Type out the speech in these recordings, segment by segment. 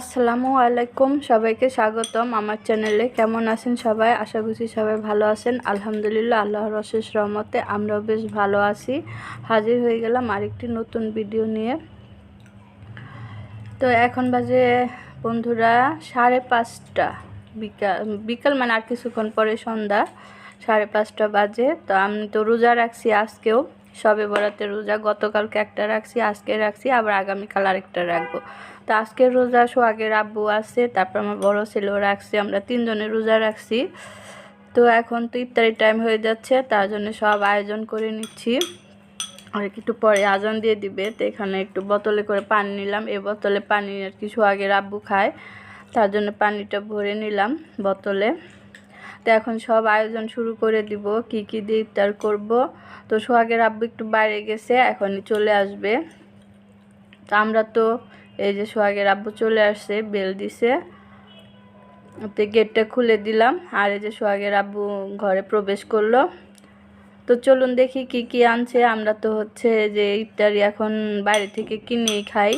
আসসালামু আলাইকুম, সবাইকে স্বাগতম আমার চ্যানেলে। কেমন আছেন সবাই? আশা করছি সবাই ভালো আছেন। আলহামদুলিল্লাহ, আল্লাহর অশেষ রহমতে আমরাও বেশ ভালো আছি। হাজির হয়ে গেলাম আরেকটি নতুন ভিডিও নিয়ে। তো এখন বাজে বন্ধুরা সাড়ে পাঁচটা বিকাল বিকাল মানে আর কিছুক্ষণ পরে সন্ধ্যা, সাড়ে পাঁচটা বাজে। তো আমি তো রোজা রাখছি আজকেও, সবে বরাতে রোজা। গতকালকে একটা রাখছি, আজকে রাখছি, আবার আগামীকাল আরেকটা রাখব। তো আজকের রোজা সোহাগের আব্বু আছে, তারপর আমার বড় ছেলেও রাখছি, আমরা তিনজনে রোজা রাখছি। তো এখন তো ইফতারির টাইম হয়ে যাচ্ছে, তার জন্য সব আয়োজন করে নিচ্ছি। আর একটু পরে আজান দিয়ে দিবে, তো এখানে একটু বোতলে করে পানি নিলাম। এই বোতলে পানি আর কি সোহাগের আব্বু খায়, তার জন্য পানিটা ভরে নিলাম বোতলে। তো এখন সব আয়োজন শুরু করে দিব, কি কি দিয়ে ইফতার করব। তো সোহাগের আব্বু একটু বাইরে গেছে, এখনই চলে আসবে। তো আমরা তো এই যে সোহাগের আব্বু চলে আসছে, বেল দিছে। তো গেটটা খুলে দিলাম, আর এই যে সোহাগের আব্বু ঘরে প্রবেশ করল। তো চলুন দেখি কি কি আনছে। আমরা তো হচ্ছে যে ইফতারি এখন বাইরে থেকে কিনেই খাই।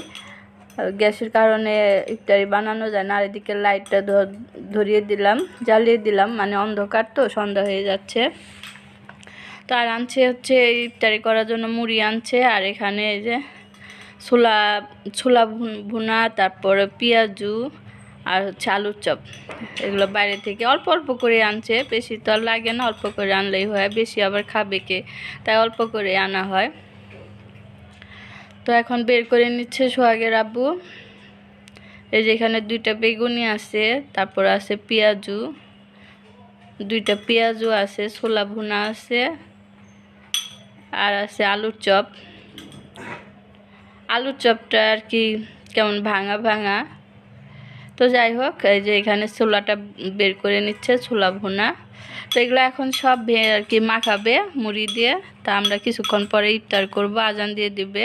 গ্যাসের কারণে ইফতারি বানানো যায় না, আর এদিকে লাইটটা ধরিয়ে দিলাম, জ্বালিয়ে দিলাম মানে অন্ধকার তো, সন্ধ্যা হয়ে যাচ্ছে। তো আর আনছে হচ্ছে ইফতারি করার জন্য মুড়ি আনছে, আর এখানে এই যে ছোলা ছোলা ভুনা তারপরে পেঁয়াজু আর হচ্ছে আলুর চপ। এগুলো বাইরে থেকে অল্প অল্প করে আনছে, বেশি তো আর লাগে না, অল্প করে আনলেই হয়, বেশি আবার খাবে কে? তাই অল্প করে আনা হয়। তো এখন বের করে নিচ্ছে সোহাগের আব্বু। এই যে এখানে দুইটা বেগুনি আছে, তারপর আছে পেঁয়াজু, দুইটা পেঁয়াজু আছে, ছোলা ভুনা আছে, আর আছে আলুর চপ। আলুর চপটা আর কি কেমন ভাঙা ভাঙা। তো যাই হোক, এই যে এখানে ছোলাটা বের করে নিচ্ছে, ছোলা ভুনা। তো এগুলো এখন সব আর কি মাখাবে মুড়ি দিয়ে। তা আমরা কিছুক্ষণ পরে ইফতার করব, আজান দিয়ে দিবে।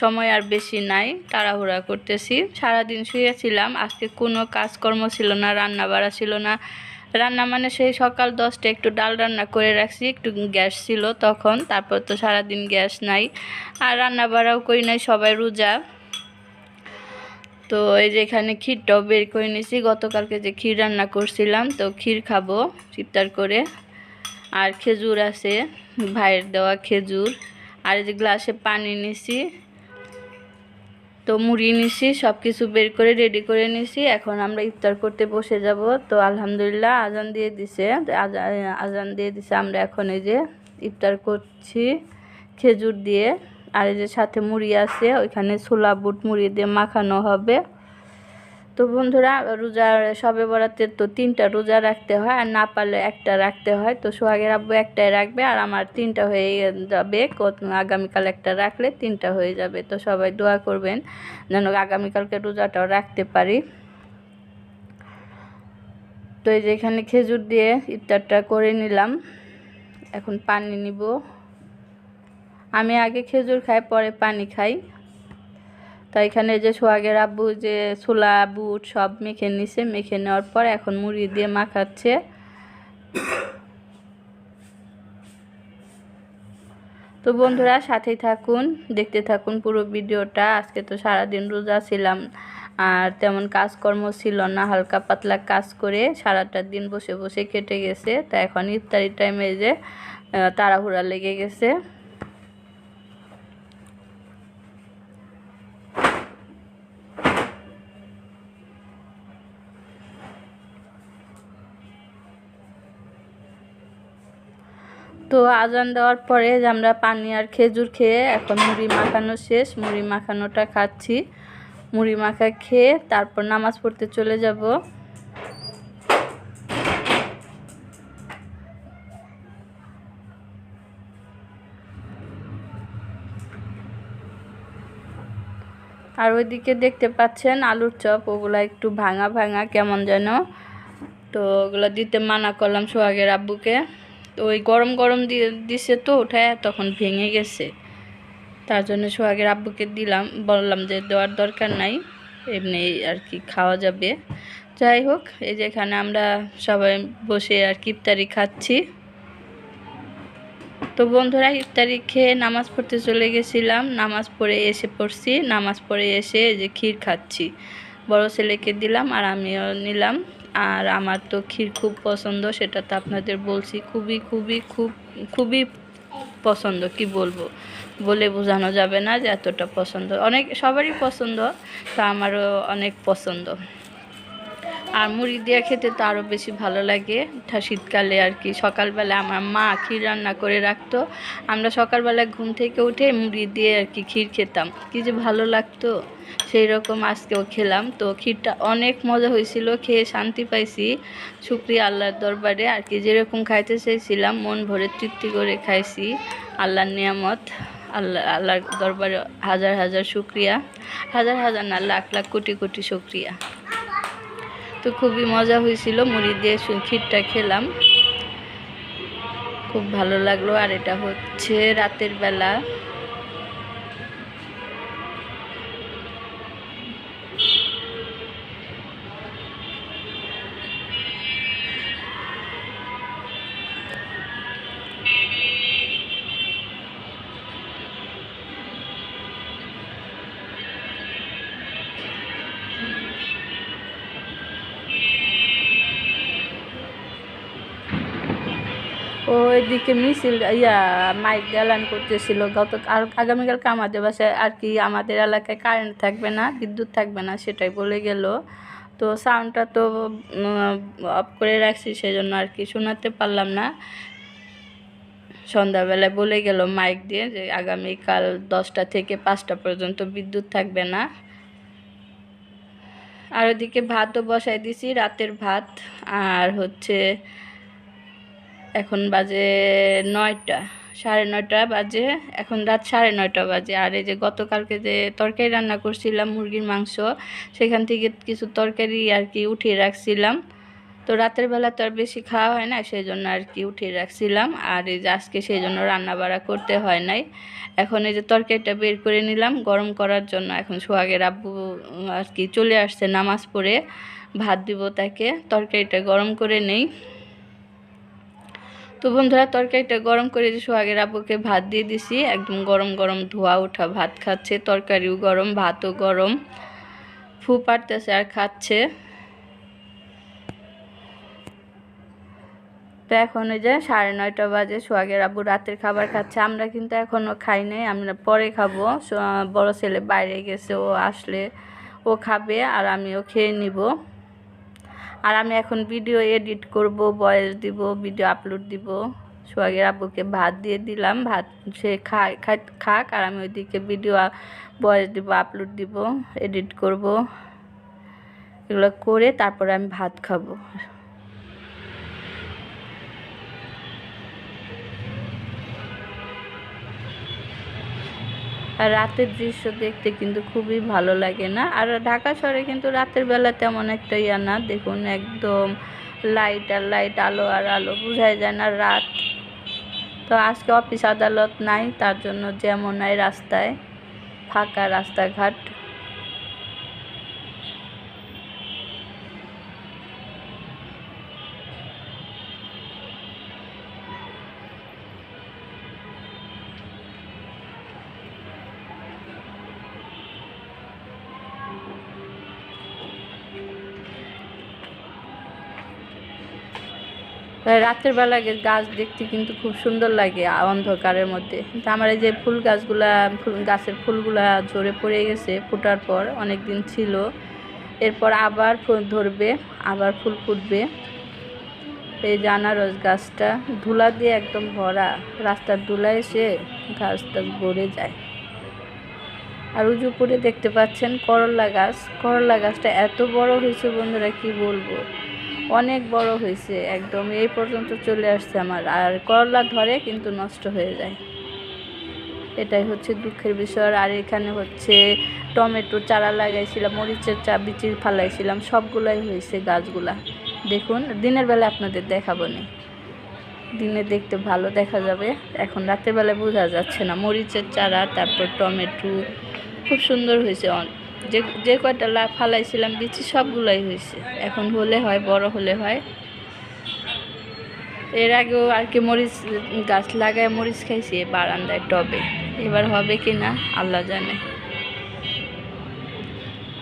সময় আর বেশি নাই, তাড়াহুড়া করতেছি। সারাদিন শুয়েছিলাম, আজকে কোনো কাজকর্ম ছিল না রান্না বাড়া ছিল না। রান্না মানে সেই সকাল দশটা একটু ডাল রান্না করে রাখছি, একটু গ্যাস ছিল তখন, তারপর তো সারাদিন গ্যাস নাই। আর রান্না বাড়াও করি নাই, সবাই রোজা। তো এই যে এখানে ক্ষীরটাও বের করে নিয়েছি, গতকালকে যে ক্ষীর রান্না করছিলাম, তো ক্ষীর খাব ইফতার করে। আর খেজুর আছে, ভাইয়ের দেওয়া খেজুর। আর এই যে গ্লাসে পানি নিছি তো মুড়ি নিছি সব কিছু বের করে রেডি করে নিছি। এখন আমরা ইফতার করতে বসে যাব। তো আলহামদুলিল্লাহ আজান দিয়ে দিছে। আজান দিয়ে দিছে। আমরা এখন এই যে ইফতার করছি খেজুর দিয়ে। আর এই যে সাথে মুড়ি আছে, ওইখানে ছোলা বুট মুড়ি দিয়ে মাখানো হবে। তো বন্ধুরা, রোজা সবে বরাতে তো তিনটা রোজা রাখতে হয়, আর না পারলে একটা রাখতে হয়। তো সোহাগের আব্বু একটাই রাখবে, আর আমার তিনটা হয়ে যাবে। আগামীকাল একটা রাখলে তিনটা হয়ে যাবে। তো সবাই দোয়া করবেন যেন আগামীকালকে রোজাটাও রাখতে পারি। তো এই যে এখানে খেজুর দিয়ে ইফতারটা করে নিলাম। এখন পানি নিব। আমি আগে খেজুর খাই, পরে পানি খাই। তো এখানে যে সোহাগের আব্বু, যে ছোলা, বুট সব মেখে নিছে। মেখে নেওয়ার পর এখন মুড়ি দিয়ে মাখাচ্ছে। তো বন্ধুরা, সাথেই থাকুন, দেখতে থাকুন পুরো ভিডিওটা। আজকে তো সারাদিন রোজা ছিলাম, আর তেমন কাজকর্ম ছিল না, হালকা পাতলা কাজ করে সারাটা দিন বসে বসে কেটে গেছে। তা এখন ইফতারির টাইমে যে তাড়াহুড়া লেগে গেছে। তো আজান দেওয়ার পরে আমরা পানি আর খেজুর খেয়ে এখন মুড়ি মাখানো শেষ, মুড়ি মাখানোটা খাচ্ছি। মুড়ি মাখা খেয়ে তারপর নামাজ পড়তে চলে যাব। আর ওইদিকে দেখতে পাচ্ছেন আলুর চপ, ওগুলা একটু ভাঙা ভাঙা কেমন যেন। তো ওগুলো দিতে মানা করলাম সোহাগের আব্বুকে। ওই গরম গরম দিয়ে দিছে তো উঠায়, তখন ভেঙে গেছে। তার জন্য সোহাগের আব্বুকে দিলাম, বললাম যে দেওয়ার দরকার নাই, এমনি আর কি খাওয়া যাবে। যাই হোক, এই যে এখানে আমরা সবাই বসে আর কি ইফতারি খাচ্ছি। তো বন্ধুরা, ইফতারি খেয়ে নামাজ পড়তে চলে গেছিলাম, নামাজ পড়ে এসে পড়ছি, নামাজ পড়ে এসে যে ক্ষীর খাচ্ছি। বড় ছেলেকে দিলাম আর আমিও নিলাম। আর আমার তো ক্ষীর খুব পছন্দ, সেটা তো আপনাদের বলছি। খুবই খুবই, খুব, খুবই পছন্দ, কি বলব? বলে বোঝানো যাবে না যে এতটা পছন্দ। অনেক, সবারই পছন্দ, তা আমারও অনেক পছন্দ। আর মুড়ি দিয়ে খেতে তো আরও বেশি ভালো লাগে। ঠা, শীতকালে আর কি। সকালবেলা আমার মা ক্ষীর রান্না করে রাখতো। আমরা সকালবেলা ঘুম থেকে উঠে মুড়ি দিয়ে আর কি ক্ষীর খেতাম। কি যে ভালো লাগতো। সেই রকম আজকেও খেলাম। তো ক্ষীরটা অনেক মজা হয়েছিল। খেয়ে শান্তি পাইছি। শুক্রিয়া আল্লাহর দরবারে আর কি যেরকম খাইতে চেয়েছিলাম মন ভরে তৃপ্তি করে খাইছি। আল্লাহর নিয়ামত। আল্লাহ আল্লাহর দরবারে হাজার হাজার শুক্রিয়া হাজার হাজার না, লাখ লাখ কোটি কোটি শুক্রিয়া তো খুবই মজা হয়েছিল, মুড়ি দিয়ে ক্ষীরটা খেলাম। খুব ভালো লাগল, আর এটা হচ্ছে রাতের বেলা। ও এদিকে মিছিল, ইয়া মাইক এলান করতেছিল। গত আর আগামীকালকে আমাদের বাসায় আর কি, আমাদের এলাকায় কারেন্ট থাকবে না, বিদ্যুৎ থাকবে না, সেটাই বলে গেল। তো সাউন্ডটা তো অফ করে রাখছি, সেজন্য আর কি শোনাতে পারলাম না। সন্ধ্যাবেলায় বলে গেল মাইক দিয়ে যে, আগামীকাল দশটা থেকে পাঁচটা পর্যন্ত বিদ্যুৎ থাকবে না। আর ওদিকে ভাতও বসাই দিছি, রাতের ভাত, আর হচ্ছে এখন বাজে নয়টা, সাড়ে নয়টা বাজে, এখন রাত সাড়ে নয়টা বাজে। আর এই যে গতকালকে যে তরকারি রান্না করছিলাম, মুরগির মাংস, সেখান থেকে কিছু তরকারি আর কি উঠিয়ে রাখছিলাম। তো রাতের বেলা তো আর বেশি খাওয়া হয় না সেই জন্য আর কি উঠিয়ে রাখছিলাম। আর এই যে আজকে সেই জন্য রান্না বাড়া করতে হয় নাই। এখন এই যে তরকারিটা বের করে নিলাম, গরম করার জন্য। এখন সোহাগের আব্বু আর কি চলে আসছে নামাজ পড়ে। ভাত দিব তাকে, তরকারিটা গরম করে নেই। তো বন্ধুরা, তরকারিটা গরম করে যে সোহাগের আব্বুকে ভাত দিয়ে দিছি। একদম গরম গরম ধোয়া ওঠা ভাত খাচ্ছে। তরকারিও গরম, ভাতও গরম। ফু পারতেছে আর খাচ্ছে। তো এখন ওই যে সাড়ে নয়টা বাজে, সোহাগের আব্বু রাতের খাবার খাচ্ছে। আমরা কিন্তু এখনও খাই নাই, আমরা পরে খাব। বড় ছেলে বাইরে গেছে, ও আসলে ও খাবে আর আমিও খেয়ে নিব। আর আমি এখন ভিডিও এডিট করব বয়েস দিব ভিডিও আপলোড দিব। সোহাগের আব্বুকে ভাত দিয়ে দিলাম, ভাত সে খায় খাক, আর আমি ওইদিকে ভিডিও বয়েস দিব আপলোড দিব এডিট করব। এগুলো করে তারপরে আমি ভাত খাব। আর রাতের দৃশ্য দেখতে কিন্তু খুবই ভালো লাগে না। আর ঢাকা শহরে কিন্তু রাতের বেলা তেমন একটা ইয়া না। দেখুন একদম লাইট আর লাইট আলো আর আলো, বোঝাই যায় না রাত। তো আজকে অফিস আদালত নাই, তার জন্য যেমন নাই রাস্তায়, ফাঁকা রাস্তাঘাট। রাতের বেলা গাছ দেখতে কিন্তু খুব সুন্দর লাগে অন্ধকারের মধ্যে। কিন্তু আমার এই যে ফুল গাছগুলা, ফুল গাছের ফুলগুলা ঝরে পড়ে গেছে ফোটার পর অনেক দিন ছিল। এরপর আবার ফুল ধরবে, আবার ফুল ফুটবে। এই যে আনারস গাছটা, ধুলা দিয়ে একদম ভরা। রাস্তার ধুলা এসে গাছটা ভরে যায়। আর উজুপুরে দেখতে পাচ্ছেন করলা গাছ। করলা গাছটা এত বড় হয়েছে বন্ধুরা, কি বলব? অনেক বড় হয়েছে, একদম এই পর্যন্ত চলে আসছে আমার। আর করলা ধরে কিন্তু নষ্ট হয়ে যায়। এটাই হচ্ছে দুঃখের বিষয়। আর এখানে হচ্ছে টমেটো চারা লাগাইছিলাম, মরিচের চা বিচি ফালাইছিলাম, সবগুলাই হয়েছে গাছগুলা। দেখুন, দিনের বেলা আপনাদের দেখাবো না। দিনে দেখতে ভালো দেখা যাবে। এখন রাতের বেলা বোঝা যাচ্ছে না। মরিচের চারা, তারপর টমেটো, খুব সুন্দর হয়েছে যে যে কয়টা লাভ ফালাইছিলাম দিচ্ছি সবগুলোই হয়েছে এখন হলে হয়, বড় হলে হয়। এর আগেও আর কি মরিচ গাছ লাগায় মরিচ খাইছি বারান্দায় টবে। এবার হবে কি না, আল্লাহ জানে।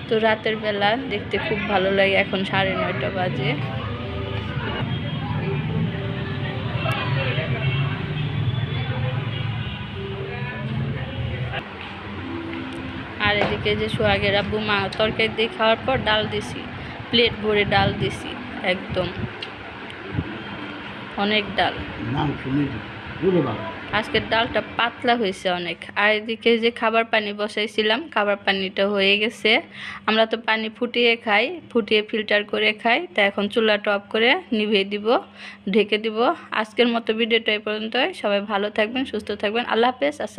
তো রাতের বেলা দেখতে খুব ভালো লাগে, এখন সাড়ে নয়টা বাজে। এদিকে যে সোহাগের আব্বু মা তরকারি দিয়ে খাওয়ার পর ডাল দিছি। প্লেট ভরে ডাল দিছি একদম। অনেক ডাল। আজকের ডালটা পাতলা হয়েছে অনেক। আর এদিকে যে খাবার পানি বসাইছিলাম খাবার পানিটা হয়ে গেছে। আমরা তো পানি ফুটিয়ে খাই ফুটিয়ে ফিল্টার করে খাই। তা এখন চুলাটা অফ করে নিভিয়ে দিব ঢেকে দিব। আজকের মতো ভিডিওটা এই পর্যন্তই। সবাই ভালো থাকবেন সুস্থ থাকবেন। আল্লাহ হাফেজ আসসালাম